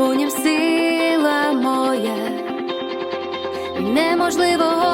у сила моя, неможливого.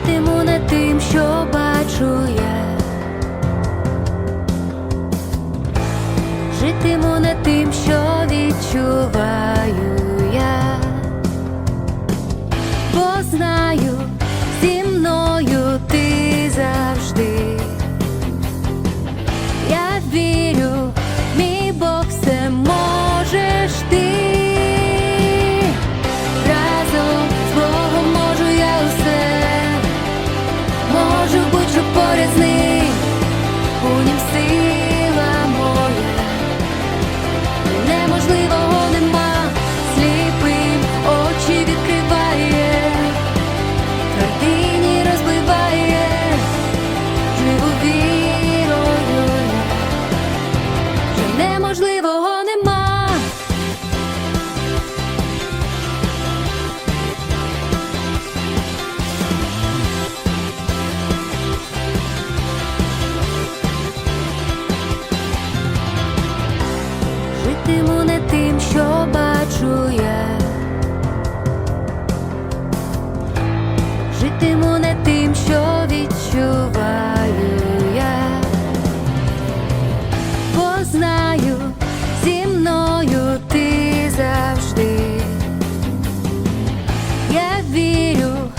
Житиму не тим, що бачу я, житиму не тим, що відчуваю я, бо знаю зі мною. viro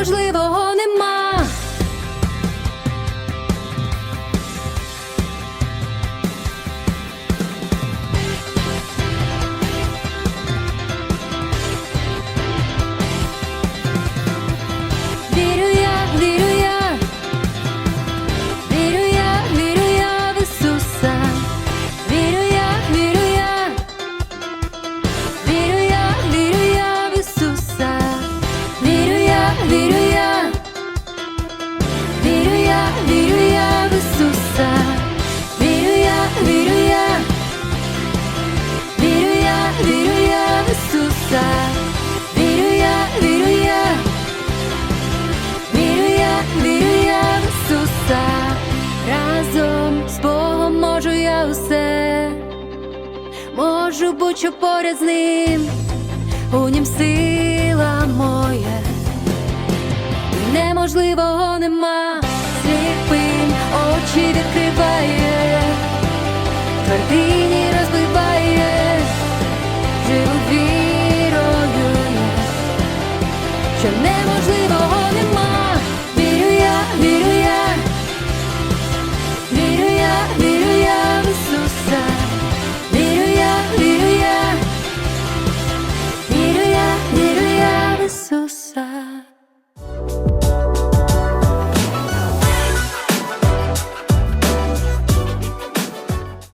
неможливого. вітру бучу поряд з ним, у нім сила моя, неможливого нема, сліпим очі відкриває, твердині розбиває, живу вірою, що неможливого. 거야